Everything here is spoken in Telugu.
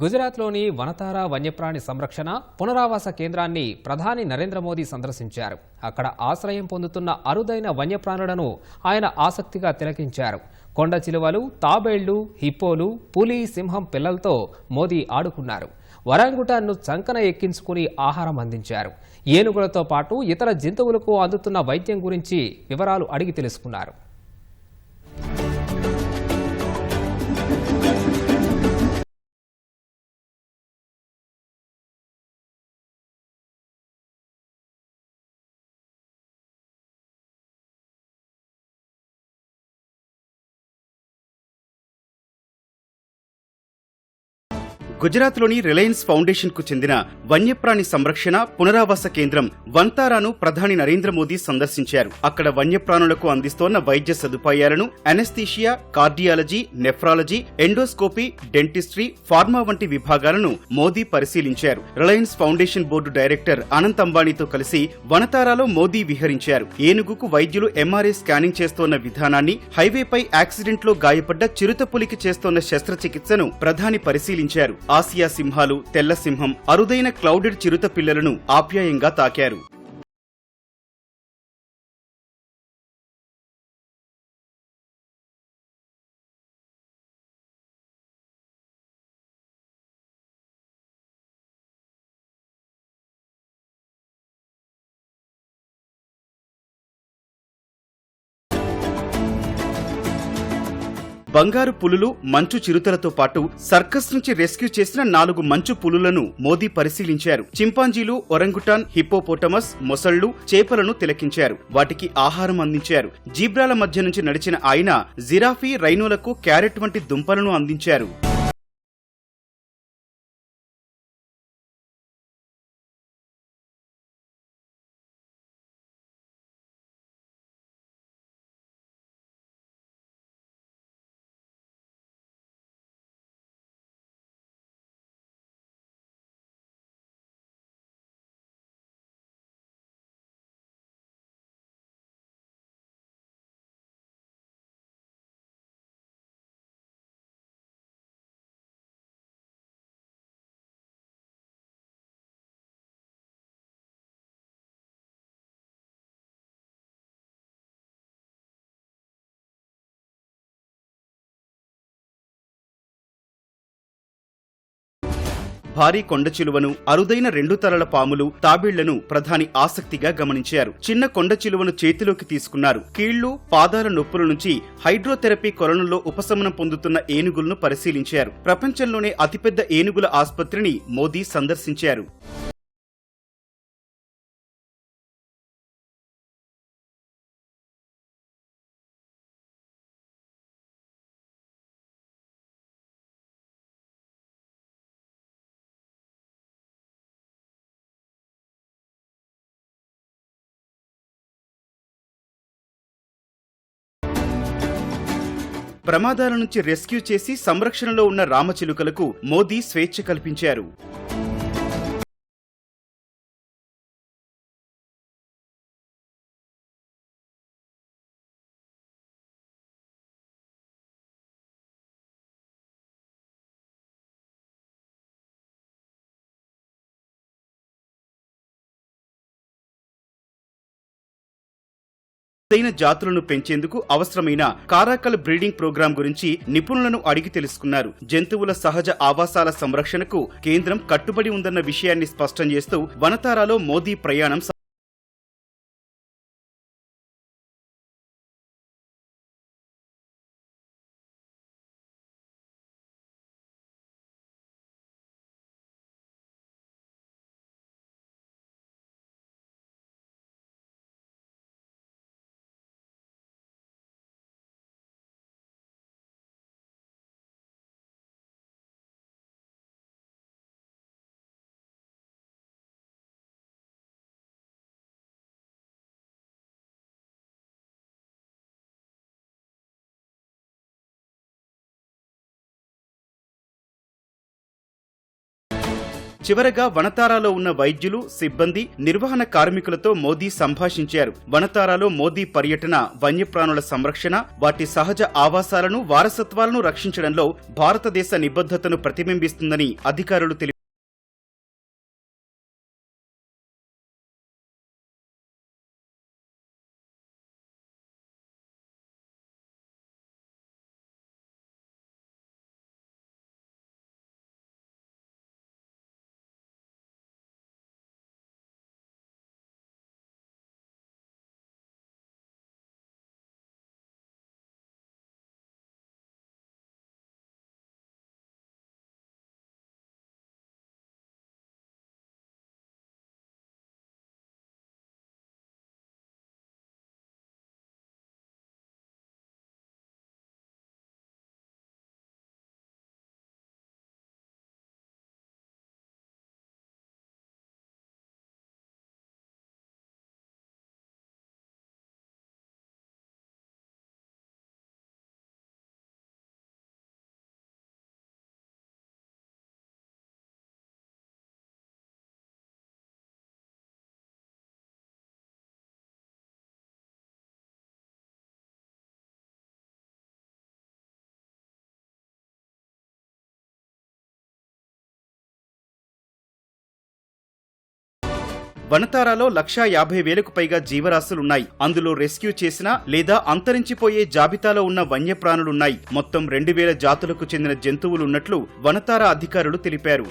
గుజరాత్లోని వనతార వన్యప్రాణి సంరక్షణ పునరావాస కేంద్రాన్ని ప్రధాని నరేంద్ర మోదీ సందర్శించారు. అక్కడ ఆశ్రయం పొందుతున్న అరుదైన వన్యప్రాణులను ఆయన ఆసక్తిగా తిలకించారు. కొండ చిలువలు తాబేళ్ళు హిప్పోలు పులి సింహం పిల్లలతో మోదీ ఆడుకున్నారు. వరాంగుటాన్ను చంకన ఎక్కించుకుని ఆహారం అందించారు. ఏనుగులతో పాటు ఇతర జంతువులకు అందుతున్న వైద్యం గురించి వివరాలు అడిగి తెలుసుకున్నారు. గుజరాత్లోని రిలయన్స్ ఫౌండేషన్కు చెందిన వన్యప్రాణి సంరక్షణ పునరావాస కేంద్రం వంతారాను ప్రధాని నరేంద్ర మోదీ సందర్శించారు. అక్కడ వన్యప్రాణులకు అందిస్తోన్న వైద్య సదుపాయాలను anaesthesia cardiology nephrology endoscopy dentistry pharma వంటి విభాగాలను మోదీ పరిశీలించారు. Reliance foundation board director Anant అంబానీతో కలిసి వనతారాలో మోదీ విహరించారు. ఏనుగుకు వైద్యులు ఎంఆర్ఐ స్కానింగ్ చేస్తోన్న విధానాన్ని హైవేపై యాక్సిడెంట్లో గాయపడ్డ చిరుతపులికి చేస్తోన్న శస్త్రచికిత్సను ప్రధాని పరిశీలించారు. ఆసియా సింహాలు తెల్ల సింహం అరుదైన క్లౌడెడ్ చిరుత పిల్లలను ఆప్యాయంగా తాకారు. బంగారు పులులు మంచు చిరుతలతో పాటు సర్కస్ నుంచి రెస్క్యూ చేసిన నాలుగు మంచు పులులను మోదీ పరిశీలించారు. చింపాంజీలు ఒరంగుటాన్ హిప్పోపోటమస్ మొసళ్ళు చేపలను తిలకించారు. వాటికి ఆహారం అందించారు. జీబ్రాల మధ్య నుంచి నడిచిన ఆయన జిరాఫీ రైనోలకు క్యారెట్ వంటి దుంపలను అందించారు. భారీ కొండ చిలువను అరుదైన రెండు తలల పాములు తాబిళ్ళను ప్రధాని ఆసక్తిగా గమనించారు. చిన్న కొండ చిలువను చేతిలోకి తీసుకున్నారు. కీళ్ళు పాదాల నొప్పుల నుంచి హైడ్రోథెరపీ కొలనులో ఉపశమనం పొందుతున్న ఏనుగులను పరిశీలించారు. ప్రపంచంలోనే అతిపెద్ద ఏనుగుల ఆసుపత్రిని మోదీ సందర్శించారు. ప్రమాదాల నుంచి రెస్క్యూ చేసి సంరక్షణలో ఉన్న రామచిలుకలకు మోదీ స్వేచ్ఛ కల్పించారు. ఎత్తైన జాతులను పెంచేందుకు అవసరమైన కారాకల్ బ్రీడింగ్ ప్రోగ్రాం గురించి నిపుణులను అడిగి తెలుసుకున్నారు. జంతువుల సహజ ఆవాసాల సంరక్షణకు కేంద్రం కట్టుబడి ఉందన్న విషయాన్ని స్పష్టం చేస్తూ వనతారాలో మోదీ ప్రయాణం చివరగా వనతారాలో ఉన్న వైద్యులు సిబ్బంది నిర్వహణ కార్మికులతో మోదీ సంభాషించారు. వనతారాలో మోదీ పర్యటన వన్యప్రాణుల సంరక్షణ వాటి సహజ ఆవాసాలను వారసత్వాలను రక్షించడంలో భారతదేశ నిబద్ధతను ప్రతిబింబిస్తుందని అధికారులు తెలిపారు. వనతారాలో లక్షా యాభై వేలకు పైగా జీవరాశులున్నాయి. అందులో రెస్క్యూ చేసిన లేదా అంతరించిపోయే జాబితాలో ఉన్న వన్యప్రాణులున్నాయి. మొత్తం రెండు వేల జాతులకు చెందిన జంతువులున్నట్లు వనతారా అధికారులు తెలిపారు.